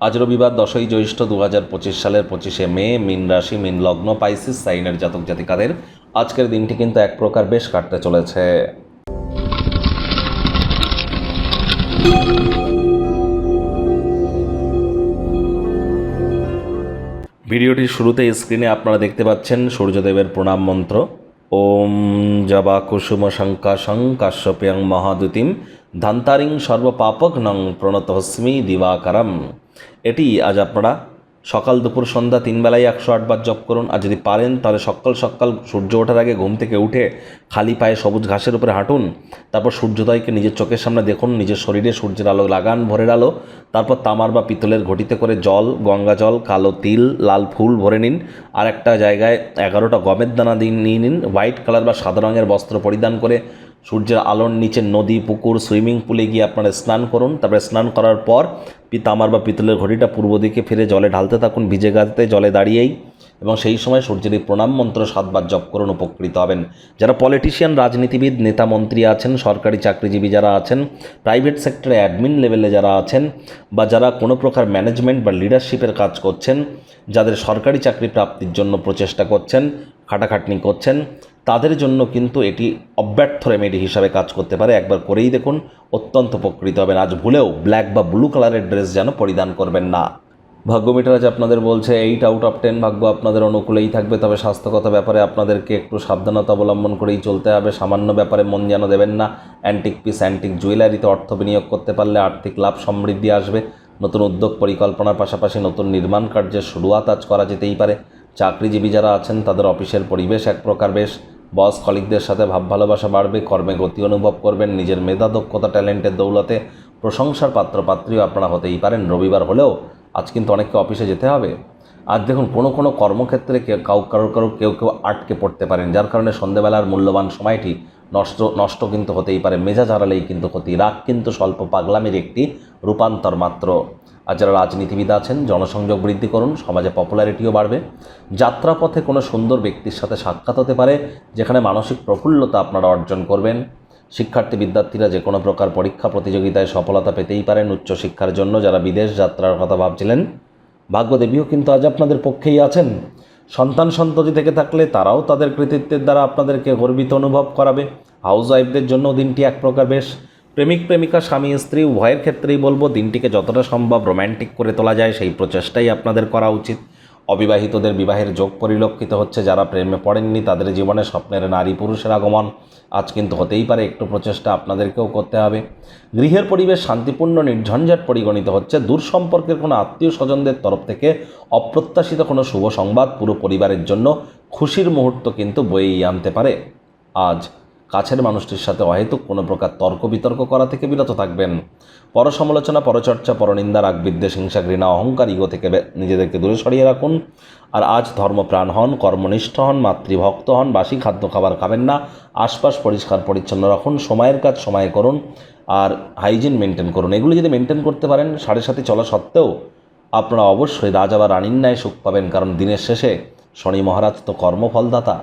আজ রবিবার দশই জ্যৈষ্ঠ দু হাজার পঁচিশ সালের পঁচিশে মে, মিন রাশি, মিন লগ্ন, পাইসিস, সাইনের জাতক জাতিকাদের আজকের দিনটি কিন্তু এক প্রকার বেশ কাটতে চলেছে। ভিডিওটির শুরুতে স্ক্রিনে আপনারা দেখতে পাচ্ছেন সূর্যদেবের প্রণাম মন্ত্র। ওম জবা কুসুম শঙ্কাশং কাশ্যপ্যাং মহাদুতিম ধান্তারিং সর্বপাপক নং প্রণতহস্মি দিবাকারম। এটি আজ আপনারা সকাল দুপুর সন্ধ্যা তিন বেলায় একশো আটবার জপ করুন, আর যদি পারেন, তাহলে সকাল সকাল সূর্য ওঠার আগে ঘুম থেকে উঠে খালি পায়ে সবুজ ঘাসের উপরে হাঁটুন, তারপর সূর্যোদয়কে নিজের চোখের সামনে দেখুন, নিজের শরীরে সূর্যের আলো লাগান ভোরের আলো, তারপর তামার বা পিতলের ঘটিতে করে জল, গঙ্গা জল, কালো তিল, লাল ফুল ভরে নিন, আর একটা জায়গায় এগারোটা গমের দানা দিন নিয়ে নিন, হোয়াইট কালার বা সাদা রঙের বস্ত্র পরিধান করে সূর্যের আলোর নিচে নদী, পুকুর, সুইমিং পুলে গিয়ে আপনারা স্নান করুন। তারপরে স্নান করার পর পিতামার বা পিতলের ঘড়িটা পূর্ব দিকে ফিরে জলে ঢালতে থাকুন, ভিজে গাতে জলে দাঁড়িয়েই এবং সেই সময় সূর্যের এই প্রণাম মন্ত্র সাতবার জপ করুন, উপকৃত হবেন। যারা পলিটিশিয়ান রাজনীতিবিদ, নেতা মন্ত্রী আছেন, সরকারি চাকরিজীবী যারা আছেন প্রাইভেট সেক্টরে অ্যাডমিন লেভেলে যারা আছেন বা যারা কোনো প্রকার ম্যানেজমেন্ট বা লিডারশিপের কাজ করছেন, যাদের সরকারি চাকরি প্রাপ্তির জন্য প্রচেষ্টা করছেন, খাটাখাটনি করছেন তাদের জন্য কিন্তু এটি অব্যর্থ রেমেডি হিসাবে কাজ করতে পারে। একবার করেই দেখুন, অত্যন্ত উপকৃত হবেন। আজ ভুলেও ব্ল্যাক বা ব্লু কালারের ড্রেস যেন পরিধান করবেন না। ভাগ্যমিটার আজ আপনাদের বলছে এইট আউট অফ টেন ভাগ্য আপনাদের অনুকূলেই থাকবে, তবে স্বাস্থ্যগত ব্যাপারে আপনাদেরকে একটু সাবধানতা অবলম্বন করেই চলতে হবে। সামান্য ব্যাপারে মন যেন দেবেন না। অ্যান্টিক পিস অ্যান্টিক জুয়েলারিতে অর্থ বিনিয়োগ করতে পারলে আর্থিক লাভ সমৃদ্ধি আসবে। নতুন উদ্যোগ পরিকল্পনার পাশাপাশি নতুন নির্মাণ কার্যের শুরুয়াত আজ করা যেতেই পারে। চাকরিজীবী যারা আছেন, তাদের অফিসের পরিবেশ এক প্রকার বেশ। বস কলিকদের সাথে ভাব ভালোবাসা বাড়বে, কর্মে গতি অনুভব করবেন, নিজের মেধা, দক্ষতা, ট্যালেন্টের দৌলতে প্রশংসার পাত্র, পাত্রীও আপনারা হতেই পারেন। রবিবার হলেও আজ কিন্তু অনেককে অফিসে যেতে হবে। আজ দেখুন, কোনো কোনো কর্মক্ষেত্রে কেউ কাউ কারও কারও কেউ কেউ আটকে পড়তে পারেন, যার কারণে সন্ধেবেলার মূল্যবান সময়টি নষ্ট নষ্ট কিন্তু হতেই পারে, মেজাজ হারালেই কিন্তু ক্ষতি, রাগ কিন্তু স্বল্প, পাগলামির একটি রূপান্তর মাত্র। আর যারা রাজনীতিবিদ আছেন, জনসংযোগ বৃদ্ধি করুন, সমাজে পপুলারিটিও বাড়বে। যাত্রাপথে কোনো সুন্দর ব্যক্তির সাথে সাক্ষাৎ হতে পারে, যেখানে মানসিক প্রফুল্লতা আপনারা অর্জন করবেন। শিক্ষার্থী, বিদ্যার্থীরা যে কোনো প্রকার পরীক্ষা প্রতিযোগিতায় সফলতা পেতেই পারেন উচ্চশিক্ষার জন্য, যারা বিদেশ যাত্রার কথা ভাবছিলেন। ভাগ্যদেবীও কিন্তু আজ আপনাদের পক্ষেই আছেন। সন্তান সন্ততি থেকে থাকলে তারাও তাদের কৃতিত্বের দ্বারা আপনাদেরকে গর্বিত অনুভব করাবে। হাউস ওয়াইফদের জন্য দিনটি এক প্রকার বেশ। প্রেমিক, প্রেমিকা, স্বামী, স্ত্রী, উভয়ের ক্ষেত্রেই বলব, দিনটিকে যতটা সম্ভব রোম্যান্টিক করে তোলা যায়, সেই প্রচেষ্টাই আপনাদের করা উচিত। অবিবাহিতদের বিবাহের যোগ পরিলক্ষিত হচ্ছে, যারা প্রেমে পড়েননি তাদের জীবনে স্বপ্নের নারী পুরুষের আগমন। আজ কিন্তু হতেই পারে, একটু প্রচেষ্টা আপনাদেরকেও করতে হবে। গৃহের পরিবেশ শান্তিপূর্ণ, নির্ঝঞ্ঝাট পরিগণিত হচ্ছে। দূর সম্পর্কের কোনো আত্মীয় স্বজনদের তরফ থেকে অপ্রত্যাশিত কোনো শুভ সংবাদ পুরো পরিবারের জন্য খুশির মুহূর্ত কিন্তু বয়েই আনতে পারে। আজ কাছের মানুষটির সাথে অহেতুক কোনো প্রকার তর্ক বিতর্ক করা থেকে বিরত থাকবেন। পরসমালোচনা, পরচর্চা, পরনিন্দা রাগ বিদ্বেষ হিংসা, ঘৃণা, অহংকার, ইগো থেকে নিজেদেরকে দূরে সরিয়ে রাখুন। আর আজ ধর্মপ্রাণ হন, কর্মনিষ্ঠ হন, মাতৃভক্ত হন, বাসি খাদ্য খাবার খাবেন না, আশপাশ পরিষ্কার পরিচ্ছন্ন রাখুন, সময়ের কাজ সময়ে করুন, আর হাইজিন মেনটেন করুন। এগুলো যদি মেনটেন করতে পারেন, সাড়ে সাথে চলা সত্ত্বেও আপনারা অবশ্যই রাজা বা রানীর ন্যায় সুখ পাবেন, কারণ দিনের শেষে শনি মহারাজ তো কর্মফলদাতা।